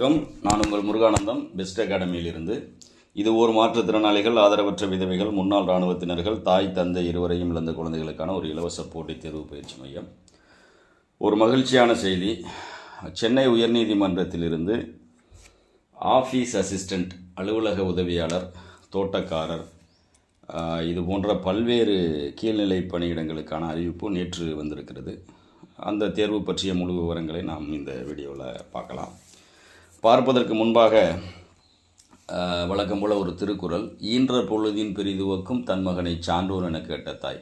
வணக்கம். நான் உங்கள் முருகானந்தம் பெஸ்ட் அகாடமியிலிருந்து இது ஒரு மாற்றுத்திறனாளிகள் ஆதரவற்ற விதவைகள் முன்னாள் இராணுவத்தினர்கள் தாய் தந்தை இருவரையும் இழந்த குழந்தைகளுக்கான ஒரு இலவச போட்டித் தேர்வு பயிற்சி மையம். ஒரு மகிழ்ச்சியான செய்தி. சென்னை உயர்நீதிமன்றத்திலிருந்து ஆஃபீஸ் அசிஸ்டண்ட் அலுவலக உதவியாளர் தோட்டக்காரர் இது போன்ற பல்வேறு கீழ்நிலை பணியிடங்களுக்கான அறிவிப்பு நேற்று வந்திருக்கிறது. அந்த தேர்வு பற்றிய முழு விவரங்களை நாம் இந்த வீடியோவில் பார்க்கலாம். பார்ப்பதற்கு முன்பாக ஆஹ், வழக்கம் போல ஒரு திருக்குறள் ஈன்ற பொழுதின் பெரிதுவக்கும் தன் மகனை சான்றோர் என கேட்ட தாய்.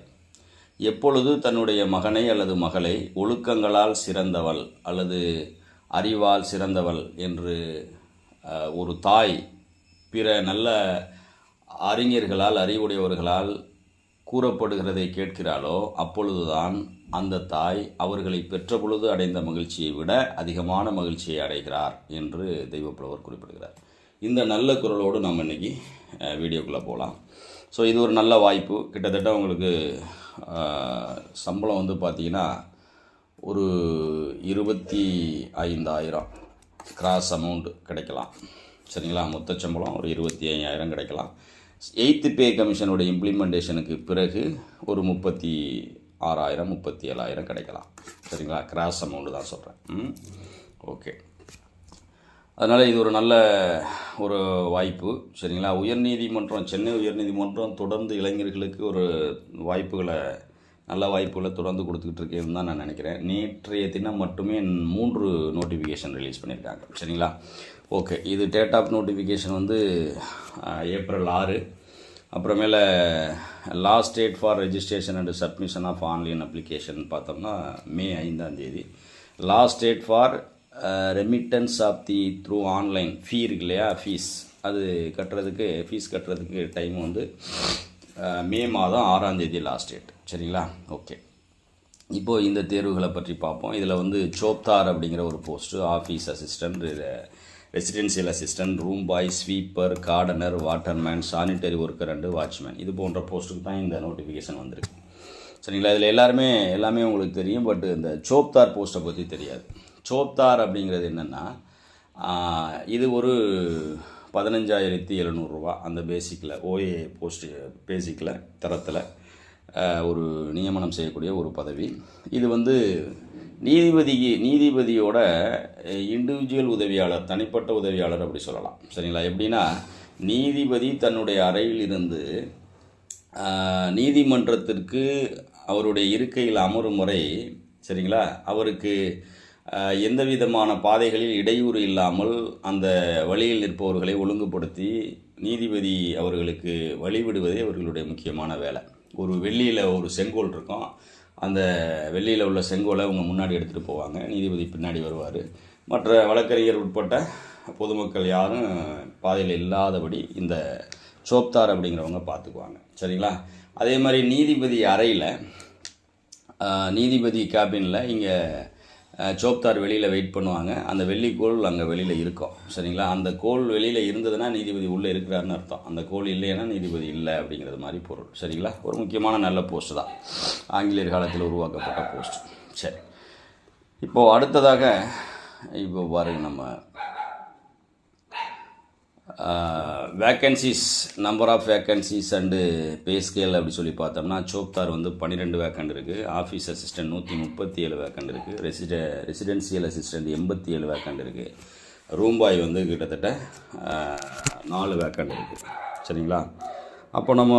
எப்பொழுது தன்னுடைய மகனை அல்லது மகளை ஒழுக்கங்களால் சிறந்தவள் அல்லது அறிவால் சிறந்தவள் என்று ஒரு தாய் பிற நல்ல அறிஞர்களால் அறிவுடையவர்களால் கூறப்படுகிறதை கேட்கிறாளோ அப்பொழுதுதான் அந்த தாய் அவர்களை பெற்ற பொழுது அடைந்த மகிழ்ச்சியை விட அதிகமான மகிழ்ச்சியை அடைகிறார் என்று தெய்வப்புலவர் குறிப்பிடுகிறார். இந்த நல்ல குரலோடு நம்ம இன்றைக்கி வீடியோக்குள்ளே போகலாம் ஸோ இது ஒரு நல்ல வாய்ப்பு. கிட்டத்தட்ட உங்களுக்கு சம்பளம் வந்து பார்த்தீங்கன்னா ஒரு இருபத்தி ஐந்தாயிரம் கிராஸ் அமௌண்ட் கிடைக்கலாம். சரிங்களா? மொத்த சம்பளம் ஒரு இருபத்தி ஐயாயிரம் கிடைக்கலாம். எயித்து பே கமிஷனுடைய இம்ப்ளிமெண்டேஷனுக்கு பிறகு ஒரு முப்பத்தி ஆறாயிரம் முப்பத்தி ஏழாயிரம் கிடைக்கலாம். சரிங்களா? கிராஸ் அமௌண்ட்டு தான் சொல்கிறேன் ம்? ஓகே அதனால் இது ஒரு நல்ல ஒரு வாய்ப்பு. சரிங்களா? உயர்நீதிமன்றம் சென்னை உயர்நீதிமன்றம் தொடர்ந்து இளைஞர்களுக்கு ஒரு வாய்ப்புகளை நல்ல வாய்ப்புகளை தொடர்ந்து கொடுத்துக்கிட்டு இருக்கேன்னு தான் நான் நினைக்கிறேன். நேற்றைய தினம் மட்டுமே மூன்று நோட்டிஃபிகேஷன் ரிலீஸ் பண்ணியிருக்காங்க. சரிங்களா? ஓகே இது டேட் ஆஃப் நோட்டிஃபிகேஷன் வந்து ஏப்ரல் ஆறு. அப்புறமேல last date for registration and submission of online application பார்த்தோம்னா மே ஐந்தாம் தேதி. Last date for remittance of the through online fee இருக்கு இல்லையா? ஃபீஸ் அது கட்டுறதுக்கு ஃபீஸ் கட்டுறதுக்கு டைம் வந்து மே மாதம் ஆறாம் தேதி லாஸ்ட் டேட் சரிங்களா? ஓகே இப்போது இந்த தேர்வுகளை பற்றி பார்ப்போம். இதில் வந்து சோப்தார் அப்படிங்கிற ஒரு post office assistant residential assistant room boy sweeper gardener waterman sanitary worker and watchman இது போன்ற போஸ்ட்டுக்கு தான் இந்த நோட்டிஃபிகேஷன் வந்திருக்கு. சரிங்களா? இதில் எல்லாருமே எல்லாமே உங்களுக்கு தெரியும் பட் இந்த சோப்தார் போஸ்ட்டை பற்றி தெரியாது. சோப்தார் அப்படிங்கிறது என்னென்னா இது ஒரு பதினஞ்சாயிரத்தி எழுநூறுரூவா அந்த பேசிக்கில் ஓஏ போஸ்ட் பேசிக்கில் தரத்தில் ஒரு நியமனம் செய்யக்கூடிய ஒரு பதவி. இது வந்து நீதிபதிக்கு நீதிபதியோட இண்டிவிஜுவல் உதவியாளர் தனிப்பட்ட உதவியாளர் அப்படி சொல்லலாம். சரிங்களா? எப்படின்னா நீதிபதி தன்னுடைய அறையில் இருந்து நீதிமன்றத்திற்கு அவருடைய இருக்கையில் அமரும் முறை சரிங்களா? அவருக்கு எந்த விதமான பாதைகளில் இடையூறு இல்லாமல் அந்த வழியில் நிற்பவர்களை ஒழுங்குபடுத்தி நீதிபதி அவர்களுக்கு வழிவிடுவதே அவர்களுடைய முக்கியமான வேலை. ஒரு வெள்ளியில் ஒரு செங்கோல் இருக்கும். அந்த வெள்ளியில் உள்ள செங்கோலை அவங்க முன்னாடி எடுத்துகிட்டு போவாங்க. நீதிபதி பின்னாடி வருவார். மற்ற வழக்கறிஞர் உட்பட்ட பொதுமக்கள் யாரும் பாதையில் இல்லாதபடி இந்த சோப்தார் அப்படிங்கிறவங்க பார்த்துக்குவாங்க. சரிங்களா? அதே மாதிரி நீதிபதி அறையில் நீதிபதி கேபினில் இங்கே சோப்தார் வெளியில் வெயிட் பண்ணுவாங்க. அந்த வெள்ளி கோல் அங்கே வெளியில் இருக்கும். சரிங்களா? அந்த கோல் வெளியில் இருந்ததுன்னா நீதிபதி உள்ளே இருக்கிறாருன்னு அர்த்தம். அந்த கோல் இல்லைன்னா நீதிபதி இல்லை அப்படிங்கிறது மாதிரி பொருள். சரிங்களா? ஒரு முக்கியமான நல்ல போஸ்ட் தான். ஆங்கிலேயர் காலத்தில் உருவாக்கப்பட்ட போஸ்ட் சரி. இப்போது அடுத்ததாக இப்போ பாருங்கள் நம்ம vacancies number of vacancies and pay scale அப்படி சொல்லி பார்த்தோம்னா சோப்தார் வந்து பன்னிரெண்டு வேக்கண்ட் இருக்குது ஆஃபீஸ் அசிஸ்டன்ட் நூற்றி முப்பத்தி ஏழு வேக்கண்ட் இருக்குது ரெசிட ரெசிடென்சியல் அசிஸ்டன்ட் எண்பத்தி ஏழு வேக்கண்ட் இருக்குது ரூம் பாய் வந்து கிட்டத்தட்ட நாலு வேக்கண்ட் இருக்குது சரிங்களா? அப்போ நம்ம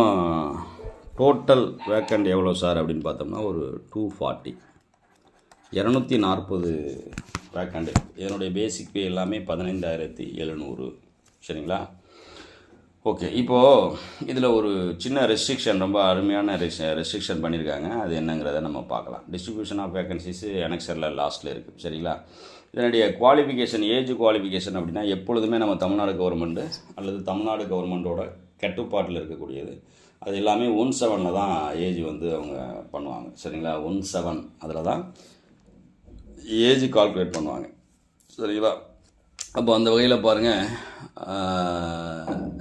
டோட்டல் வேக்கண்ட் எவ்வளோ சார் அப்படின்னு பார்த்தோம்னா ஒரு டூ ஃபார்ட்டி இரநூத்தி நாற்பது வேக்கண்ட் இதனுடைய பேசிக் பே எல்லாமே பதினைந்தாயிரத்தி எழுநூறு. சரிங்களா? ஓகே இப்போது இதில் ஒரு சின்ன ரெஸ்ட்ரிக்ஷன் ரொம்ப அருமையான ரெஸ்ட்ரிக்ஷன் பண்ணியிருக்காங்க அது என்னங்கிறத நம்ம பார்க்கலாம். டிஸ்ட்ரிபியூஷன் ஆஃப் வேகன்சிஸ் எனக்சரில் லாஸ்ட்டில் இருக்குது சரிங்களா? இதனுடைய குவாலிஃபிகேஷன் ஏஜ் குவாலிஃபிகேஷன் அப்படின்னா எப்பொழுதுமே நம்ம தமிழ்நாடு கவர்மெண்ட்டு அல்லது தமிழ்நாடு கவர்மெண்ட்டோட கட்டுப்பாட்டில் இருக்கக்கூடியது. அது எல்லாமே ஒன் செவனில் தான் ஏஜ் வந்து அவங்க பண்ணுவாங்க. சரிங்களா? ஒன் செவன் அதில் தான் ஏஜ் கால்குலேட் பண்ணுவாங்க. சரிங்களா? அப்போ அந்த வகையில் பாருங்கள்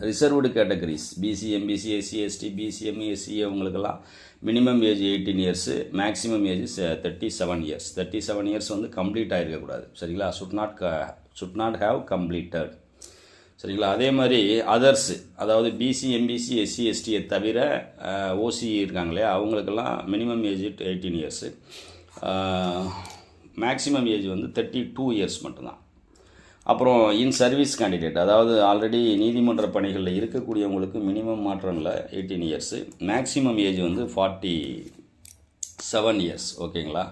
reserved categories BC MBC SC ST BCM SC அவங்களுக்கெல்லாம் minimum age eighteen years maximum age thirty seven years thirty seven years வந்து கம்ப்ளீட் ஆகிருக்கக்கூடாது சரிங்களா? சுட் நாட் க சுட் நாட் ஹாவ் கம்ப்ளீட்டட் சரிங்களா? அதே மாதிரி அதர்ஸு அதாவது பிசி எம்பிசி எஸ்சி எஸ்டியை தவிர ஓசி இருக்காங்களே அவங்களுக்கெல்லாம் minimum age eighteen years maximum age வந்து தேர்ட்டி டூ இயர்ஸ் மட்டும்தான். அப்புறம் இன் சர்வீஸ் கேண்டிடேட் அதாவது ஆல்ரெடி நீதிமன்ற பணிகளில் இருக்கக்கூடியவங்களுக்கு மினிமம் மாற்றங்களில் எயிட்டீன் இயர்ஸு மேக்ஸிமம் ஏஜ் வந்து ஃபார்ட்டி செவன் இயர்ஸ் ஓகேங்களா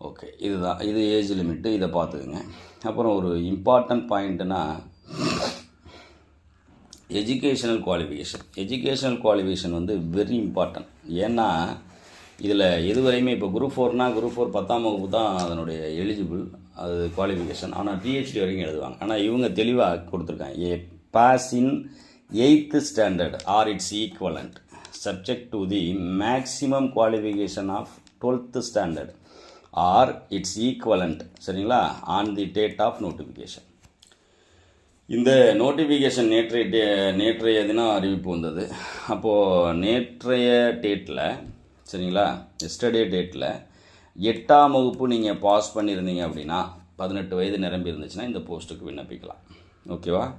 ஓகே இதுதான். இது ஏஜ் லிமிட்டு இதை பார்த்துக்குங்க. அப்புறம் ஒரு இம்பார்ட்டன்ட் பாயிண்ட்டுனா எஜுகேஷனல் குவாலிஃபிகேஷன் எஜுகேஷனல் குவாலிஃபிகேஷன் வந்து வெரி இம்பார்ட்டன்ட் ஏன்னா இதில் எதுவரையுமே இப்போ குரூப் ஃபோர்னால் குரூப் ஃபோர் பத்தாம் வகுப்பு தான் அதனுடைய எலிஜிபிள் அது குவாலிஃபிகேஷன் ஆனால் பிஹெச்டி வரைக்கும் எழுதுவாங்க. ஆனால் இவங்க தெளிவாக கொடுத்துருக்காங்க. A pass in eighth standard or its equivalent subject to the maximum qualification of twelfth standard or its equivalent சரிங்களா? On the date of notification இந்த நோட்டிஃபிகேஷன் நேற்றைய டே நேற்றைய தினம் அறிவிப்பு வந்தது. அப்போது நேற்றைய டேட்டில் சரிங்களா? எஸ்டர்டே டேட்டில் எட்டாம் வகுப்பு நீங்கள் பாஸ் பண்ணியிருந்தீங்க அப்படின்னா பதினெட்டு வயது நிரம்பி இருந்துச்சுன்னா இந்த போஸ்ட்டுக்கு விண்ணப்பிக்கலாம். ஓகேவா?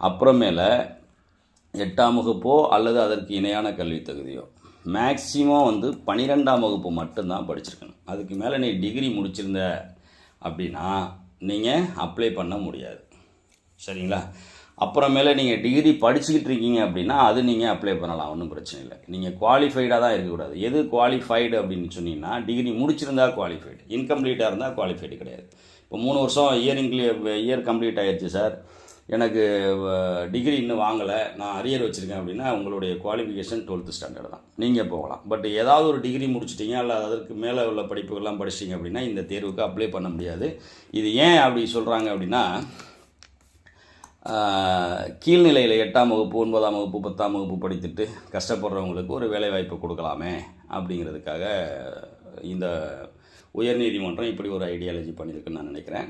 அப்புறமேல எட்டாம் வகுப்போ அல்லது அதற்கு இணையான கல்வி தகுதியோ. மேக்ஸிமம் வந்து பன்னிரெண்டாம் வகுப்பு மட்டும்தான் படிச்சிருக்கணும். அதுக்கு மேலே நீ டிகிரி முடிச்சிருந்த அப்படின்னா நீங்கள் அப்ளை பண்ண முடியாது. சரிங்களா? அப்புறமேல நீங்கள் டிகிரி படிச்சுக்கிட்டு இருக்கீங்க அப்படின்னா அது நீங்கள் அப்ளை பண்ணலாம். ஒன்றும் பிரச்சனை இல்லை. நீங்கள் குவாலிஃபைடாக தான் இருக்கக்கூடாது. எது குவாலிஃபைடு அப்படின்னு சொன்னீங்கன்னா டிகிரி முடிச்சிருந்தா குவாலிஃபைடு இன்கம்ப்ளீட்டாக இருந்தால் குவாலிஃபைடு கிடையாது. இப்போ மூணு வருஷம் இயர் இன்க்ளி இயர் கம்ப்ளீட் ஆகிடுச்சு சார் எனக்கு டிகிரி இன்னும் வாங்கலை. நான் அரியர் வச்சுருக்கேன் அப்படின்னா உங்களுடைய குவாலிஃபிகேஷன் டுவெல்த்து ஸ்டாண்டர்ட் தான். நீங்கள் போகலாம். பட் ஏதாவது ஒரு டிகிரி முடிச்சிட்டிங்க அல்ல அதற்கு மேலே உள்ள படிப்புகள்லாம் படிச்சிட்டிங்க அப்படின்னா இந்த தேர்வுக்கு அப்ளை பண்ண முடியாது. இது ஏன் அப்படி சொல்கிறாங்க அப்படின்னா கீழ்நிலையில் எட்டாம் வகுப்பு ஒன்பதாம் வகுப்பு பத்தாம் வகுப்பு படித்துட்டு கஷ்டப்படுறவங்களுக்கு ஒரு வேலைவாய்ப்பு கொடுக்கலாமே அப்படிங்கிறதுக்காக இந்த உயர்நீதிமன்றம் இப்படி ஒரு ஐடியாலஜி பண்ணியிருக்குன்னு நான் நினைக்கிறேன்.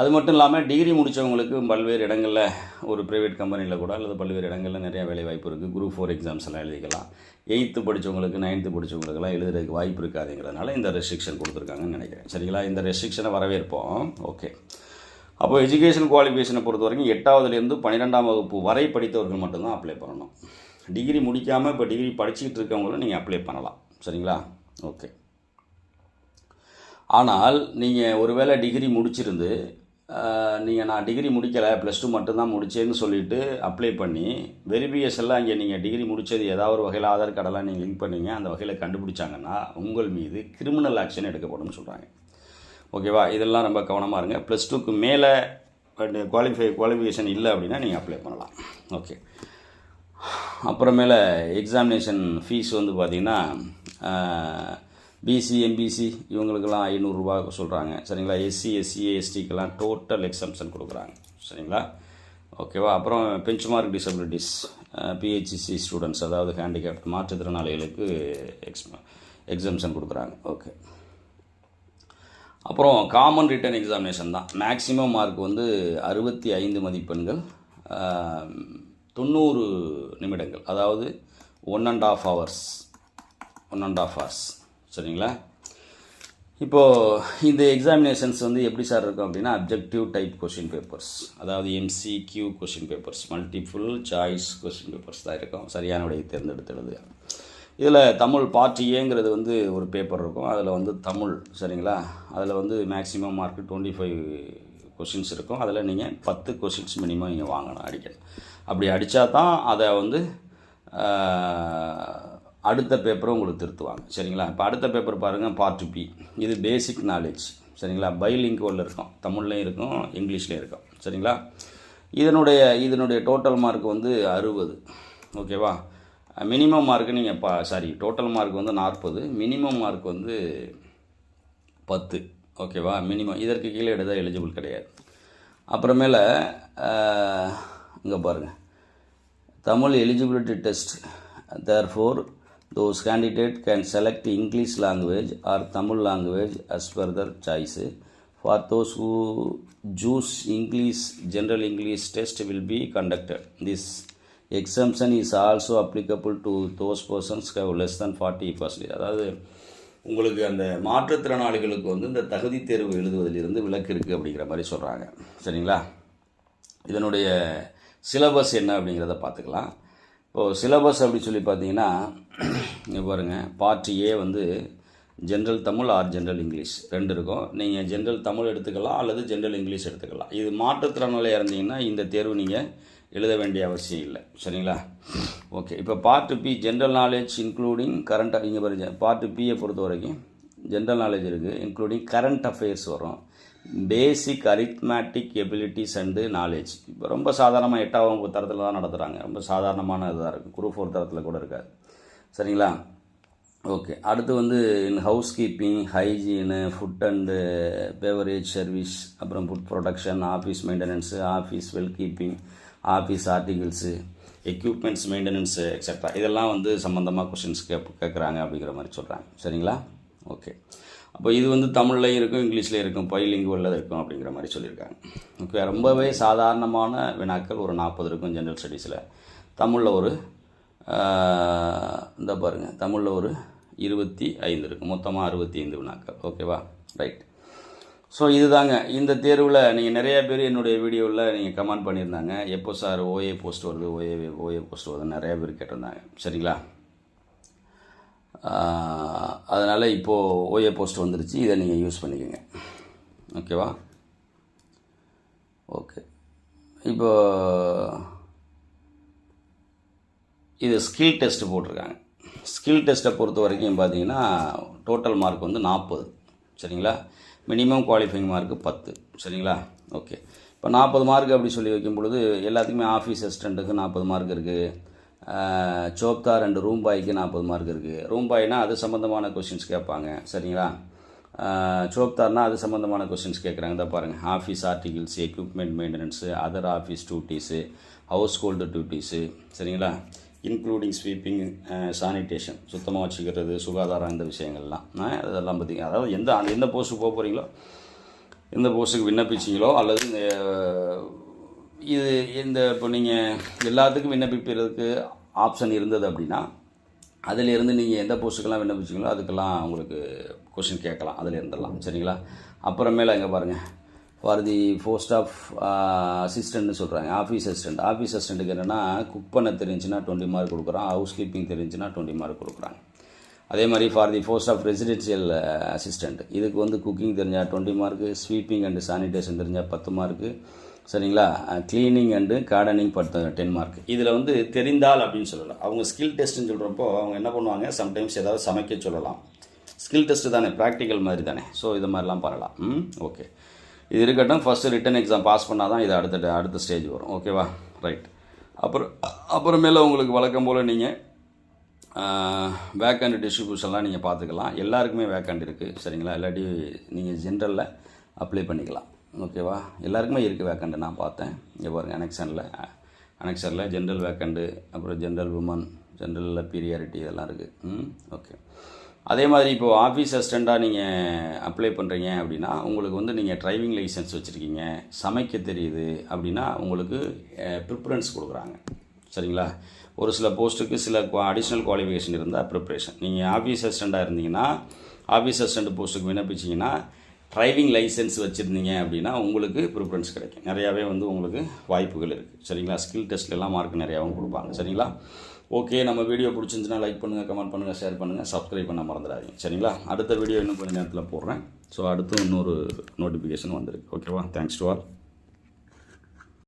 அது மட்டும் இல்லாமல் டிகிரி முடித்தவங்களுக்கு பல்வேறு இடங்களில் ஒரு ப்ரைவேட் கம்பெனியில் கூட அல்லது பல்வேறு இடங்களில் நிறையா வேலைவாய்ப்பு இருக்குது குரூப் ஃபோர் எக்ஸாம்ஸ் எல்லாம் எழுதிக்கலாம். எயித்து படித்தவங்களுக்கு நைன்த்து படித்தவங்களுக்கெல்லாம் எழுதுறதுக்கு வாய்ப்பு இருக்காதுங்கிறதுனால இந்த ரெஸ்ட்ரிக்ஷன் கொடுத்துருக்காங்கன்னு நினைக்கிறேன். சரிங்களா? இந்த ரெஸ்ட்ரிக்ஷனை வரவேற்போம். ஓகே அப்போ எஜுகேஷன் குவாலிஃபிகேஷனை பொறுத்த வரைக்கும் எட்டாவதுலேருந்து பன்னிரெண்டாம் வகுப்பு வரை படித்தவர்கள் மட்டும்தான் அப்ளை பண்ணணும். டிகிரி முடிக்காமல் இப்போ டிகிரி படிச்சுக்கிட்டு இருக்கவங்களும் நீங்கள் அப்ளை பண்ணலாம். சரிங்களா? ஓகே ஆனால் நீங்கள் ஒருவேளை டிகிரி முடிச்சிருந்து நீங்கள் நான் டிகிரி முடிக்கலை ப்ளஸ் டூ மட்டும்தான் முடிச்சேன்னு சொல்லிவிட்டு அப்ளை பண்ணி வெரிஃபிகேஷனில் அங்கே நீங்கள் டிகிரி முடித்தது ஏதாவது ஒரு வகையில் ஆதார் கார்டெல்லாம் நீங்கள் லிங்க் பண்ணீங்க அந்த வகையில் கண்டுபிடிச்சாங்கன்னா உங்கள் மீது கிரிமினல் ஆக்ஷன் எடுக்கப்படும் சொல்கிறாங்க ஓகேவா? இதெல்லாம் ரொம்ப கவனமாக இருங்க. ப்ளஸ் டூக்கு மேலே குவாலிஃபை குவாலிஃபிகேஷன் இல்லை அப்படின்னா நீங்கள் அப்ளை பண்ணலாம். ஓகே அப்புறமேல எக்ஸாமினேஷன் ஃபீஸ் வந்து பார்த்திங்கன்னா பிசி எம்பிசி இவங்களுக்கெல்லாம் ஐநூறுரூவா சொல்கிறாங்க சரிங்களா? எஸ்சி எஸ்சி எஸ்டிக்கெல்லாம் டோட்டல் எக்ஸம்ஷன் கொடுக்குறாங்க. சரிங்களா? ஓகேவா? அப்புறம் bench mark disabilities PHC students அதாவது ஹேண்டிகேப்ட் மாற்றுத்திறனாளிகளுக்கு எக்ஸ் எக்ஸம்ஷன் கொடுக்குறாங்க. ஓகே அப்புறம் காமன் ரிட்டன் எக்ஸாமினேஷன் தான். மேக்ஸிமம் மார்க் வந்து அறுபத்தி ஐந்து மதிப்பெண்கள் தொண்ணூறு நிமிடங்கள். அதாவது one and half hours one and half hours சரிங்களா? இப்போது இந்த எக்ஸாமினேஷன்ஸ் வந்து எப்படி சார் இருக்கும் அப்படின்னா அப்ஜெக்டிவ் டைப் கொஷின் பேப்பர்ஸ் அதாவது MCQ question papers multiple choice question papers தான் இருக்கும். சரியான விடையை தேர்ந்தெடுத்து எழுதுக. இதில் தமிழ் பார்ட்டியேங்கிறது வந்து ஒரு பேப்பர் இருக்கும். அதில் வந்து தமிழ் சரிங்களா? அதில் வந்து maximum mark twenty five questions இருக்கும். அதில் நீங்கள் பத்து கொஷின்ஸ் மினிமம் நீங்கள் வாங்கணும் அடிக்கணும் அப்படி அடித்தா தான் அதை வந்து அடுத்த பேப்பரும் உங்களுக்கு திருத்துவாங்க. சரிங்களா? இப்போ அடுத்த பேப்பர் பாருங்கள் பார்ட் பி இது பேசிக் நாலேஜ் சரிங்களா? பைலிங்குவல் இருக்கும். தமிழ்லையும் இருக்கும் இங்கிலீஷ்லேயும் இருக்கும். சரிங்களா? இதனுடைய இதனுடைய டோட்டல் மார்க் வந்து அறுபது. ஓகேவா? மினிமம் மார்க் நீங்கள் பா சாரி டோட்டல் மார்க் வந்து நாற்பது. மினிமம் மார்க் வந்து பத்து. ஓகேவா மினிமம் இதற்கு கீழே எடுத்தா எலிஜிபிள் கிடையாது. அப்புறமேல இங்கே பாருங்கள் Tamil eligibility test there for those candidate can select English language or Tamil language as per their choice for those who choose English general English test will be conducted this exemption is also applicable to those persons have less than forty percentage அதாவது உங்களுக்கு அந்த மாற்றுத்திறனாளிகளுக்கு வந்து இந்த தகுதி தேர்வு எழுதுவதிலிருந்து விலக்கு இருக்குது அப்படிங்கிற மாதிரி சொல்கிறாங்க சரிங்களா? இதனுடைய சிலபஸ் என்ன அப்படிங்கிறத பார்த்துக்கலாம். இப்போது சிலபஸ் அப்படின்னு சொல்லி பார்த்தீங்கன்னா இங்கே பாருங்கள் பார்ட் ஏ வந்து general Tamil or general English ரெண்டு இருக்கும். நீங்கள் ஜென்ரல் தமிழ் எடுத்துக்கலாம் அல்லது ஜென்ரல் இங்கிலீஷ் எடுத்துக்கலாம். இது மாற்றுத்திறனாளியாக இருந்தீங்கன்னா இந்த தேர்வு நீங்கள் எழுத வேண்டிய அவசியம் இல்லை. சரிங்களா? ஓகே இப்போ part B general knowledge including current இங்கே பாருங்க. பார்ட் பியை பொறுத்த வரைக்கும் ஜென்ரல் நாலேஜ் இருக்குது இன்க்ளூடிங் கரண்ட் அஃபேர்ஸ் வரும். Basic arithmetic abilities and knowledge இப்போ ரொம்ப சாதாரணமாக எட்டாவது வகுப்பு தரத்தில் தான் நடத்துகிறாங்க ரொம்ப சாதாரணமான இதாக இருக்குது குரூப் ஃபோர் தரத்தில் கூட இருக்காது. சரிங்களா? ஓகே அடுத்து வந்து in housekeeping hygiene food and beverage service அப்புறம் food production office maintenance office well keeping office articles equipments maintenance extra இதெல்லாம் வந்து சம்மந்தமாக கொஷின்ஸ் கேப் கேட்குறாங்க அப்படிங்கிற மாதிரி சொல்கிறாங்க சரிங்களா? ஓகே அப்போ இது வந்து தமிழ்லையும் இருக்கும் இங்கிலீஷ்லேயும் இருக்கும் பைலிங்குவலில் இருக்கும் அப்படிங்கிற மாதிரி சொல்லியிருக்காங்க. ஓகே ரொம்பவே சாதாரணமான வினாக்கள் ஒரு நாற்பது இருக்கும் ஜென்ரல் ஸ்டடீஸில் தமிழில் ஒரு இந்த பாருங்கள் தமிழில் ஒரு இருபத்தி ஐந்து இருக்கும். மொத்தமாக அறுபத்தி ஐந்து வினாக்கள். ஓகேவா ரைட் ஸோ இதுதாங்க. இந்த தேர்வில் நீங்கள் நிறையா பேர் என்னுடைய வீடியோவில் நீங்கள் கமெண்ட் பண்ணியிருந்தாங்க. எப்போ சார் ஓஏ போஸ்ட் வருது? ஓஏ ஓஏ போஸ்ட் வருது நிறையா பேர் கேட்டிருந்தாங்க. சரிங்களா? அதனால் இப்போது ஓஏ போஸ்ட் வந்துருச்சு. இதை நீங்கள் யூஸ் பண்ணிக்கோங்க. ஓகேவா? ஓகே. இப்போ இது ஸ்கில் டெஸ்ட் போட்டிருக்காங்க. ஸ்கில் டெஸ்ட்டை பொறுத்த வரைக்கும் பார்த்தீங்கன்னா டோட்டல் மார்க் வந்து நாற்பது. சரிங்களா? மினிமம் குவாலிஃபைங் மார்க்கு பத்து. சரிங்களா? ஓகே இப்போ நாற்பது மார்க் அப்படி சொல்லி வைக்கும் பொழுது எல்லாத்துக்குமே ஆஃபீஸ் அசிஸ்டண்ட்டுக்கு நாற்பது மார்க் இருக்குது சோப்தார் ரெண்டு ரூம் பாய்க்கு நாற்பது மார்க் இருக்குது ரூம்பாய்னா அது சம்மந்தமான கொஷின்ஸ் கேட்பாங்க. சரிங்களா? சோப்தார்னா அது சம்மந்தமான கொஷின்ஸ் கேட்குறாங்க. தான் பாருங்கள் office articles equipment maintenance other office duties household duties சரிங்களா? இன்க்ளூடிங் ஸ்வீப்பிங் சானிடேஷன் சுத்தமாக வச்சுக்கிறது சுகாதாரம் இந்த விஷயங்கள்லாம். அதெல்லாம் பார்த்தீங்கன்னா அதாவது எந்த அந்த எந்த போஸ்ட்டுக்கு போக போகிறீங்களோ எந்த போஸ்ட்டுக்கு விண்ணப்பிச்சிங்களோ அல்லது இந்த இது இந்த இப்போ நீங்கள் எல்லாத்துக்கும் விண்ணப்பிப்பதற்கு ஆப்ஷன் இருந்தது அப்படின்னா அதிலிருந்து நீங்கள் எந்த போஸ்ட்டுக்கெல்லாம் விண்ணப்பிச்சிங்களோ அதுக்கெல்லாம் உங்களுக்கு கொஷின் கேட்கலாம் அதில் இருந்துடலாம் சரிங்களா? அப்புறமேல இங்கே பாருங்கள் ஃபார் தி போஸ்ட் ஆஃப் அசிஸ்டன்ட்னு சொல்கிறாங்க ஆஃபீஸ் அசிஸ்டன்ட் ஆஃபீஸ் அசிஸ்டண்ட்டுக்கு என்னென்னா குக் பண்ண தெரிஞ்சுன்னா டுவெண்ட்டி மார்க் கொடுக்குறான். ஹவுஸ் கீப்பிங் தெரிஞ்சுன்னா டுவெண்ட்டி மார்க் கொடுக்குறாங்க அதே மாதிரி for the post of residential assistant இதுக்கு வந்து குக்கிங் தெரிஞ்சால் twenty mark sweeping and sanitation தெரிஞ்சால் பத்து மார்க்கு சரிங்களா? க்ளீனிங் அண்டு கார்டனிங் பத்து டென் மார்க் இதில் வந்து தெரிந்தால் அப்படின்னு சொல்லலாம். அவங்க ஸ்கில் டெஸ்ட்டுன்னு சொல்கிறப்போ அவங்க என்ன பண்ணுவாங்க? சம்டைம்ஸ் ஏதாவது சமைக்க சொல்லலாம். ஸ்கில் டெஸ்ட்டு தானே ப்ராக்டிக்கல் மாதிரி தானே. ஸோ இது மாதிரிலாம் பண்ணலாம். ம்? ஓகே இது இருக்கட்டும் ஃபஸ்ட்டு ரிட்டன் எக்ஸாம் பாஸ் பண்ணால் தான் இது அடுத்த அடுத்த ஸ்டேஜ் வரும். ஓகேவா ரைட் அப்புறம் அப்புறமேல உங்களுக்கு வழக்கம் போல் நீங்கள் வேக்கண்ட் டிஸ்ட்ரிபியூஷன்லாம் நீங்கள் பார்த்துக்கலாம் எல்லாருக்குமே வேக்கண்ட் இருக்குது சரிங்களா? இல்லாட்டி நீங்கள் ஜென்ரலில் அப்ளை பண்ணிக்கலாம். ஓகேவா எல்லாருக்குமே இருக்குது வேக்கண்ட் நான் பார்த்தேன். இங்கே பாருங்கள் அனெக்ஷனில் அனெக்ஷனில் ஜென்ரல் வேக்கண்ட்டு அப்புறம் ஜென்ரல் உமன் ஜென்ரலில் பீரியாரிட்டி இதெல்லாம் இருக்குது ம் ஓகே அதே மாதிரி இப்போது ஆஃபீஸ் அசிஸ்டண்ட்டாக நீங்கள் அப்ளை பண்ணுறீங்க அப்படின்னா உங்களுக்கு வந்து நீங்கள் டிரைவிங் லைசன்ஸ் வச்சுருக்கீங்க சமைக்க தெரியுது அப்படின்னா உங்களுக்கு ப்ரிஃபரன்ஸ் கொடுக்குறாங்க. சரிங்களா? ஒரு சில போஸ்ட்டுக்கு சில அடிஷ்னல் குவாலிஃபிகேஷன் இருந்தால் ப்ரிப்ரேஷன் நீங்கள் ஆஃபீஸ் அசிஸ்டண்ட்டாக இருந்தீங்கன்னா ஆஃபீஸ் அசிஸ்டண்ட் போஸ்ட்டுக்கு விண்ணப்பிச்சிங்கன்னா டிரைவிங் லைசன்ஸ் வச்சுருந்தீங்க அப்படின்னா உங்களுக்கு ப்ரிஃபரன்ஸ் கிடைக்கும். நிறையாவே வந்து உங்களுக்கு வாய்ப்புகள் இருக்குது சரிங்களா? ஸ்கில் டெஸ்ட்லலாம் மார்க் நிறையாவும் கொடுப்பாங்க. சரிங்களா? ஓகே நம்ம வீடியோ பிடிச்சிருந்துச்சுன்னா லைக் பண்ணுங்கள் கமெண்ட் பண்ணுங்கள் ஷேர் பண்ணுங்கள் சப்ஸ்கிரைப் பண்ண மறந்துடாதீங்க. சரிங்களா? அடுத்த வீடியோ இன்னும் கொஞ்சம் நேரத்தில் போடுறேன். ஸோ அடுத்து இன்னொரு நோட்டிஃபிகேஷன் வந்திருக்கு. ஓகேவா தேங்க்ஸ் டு ஆல்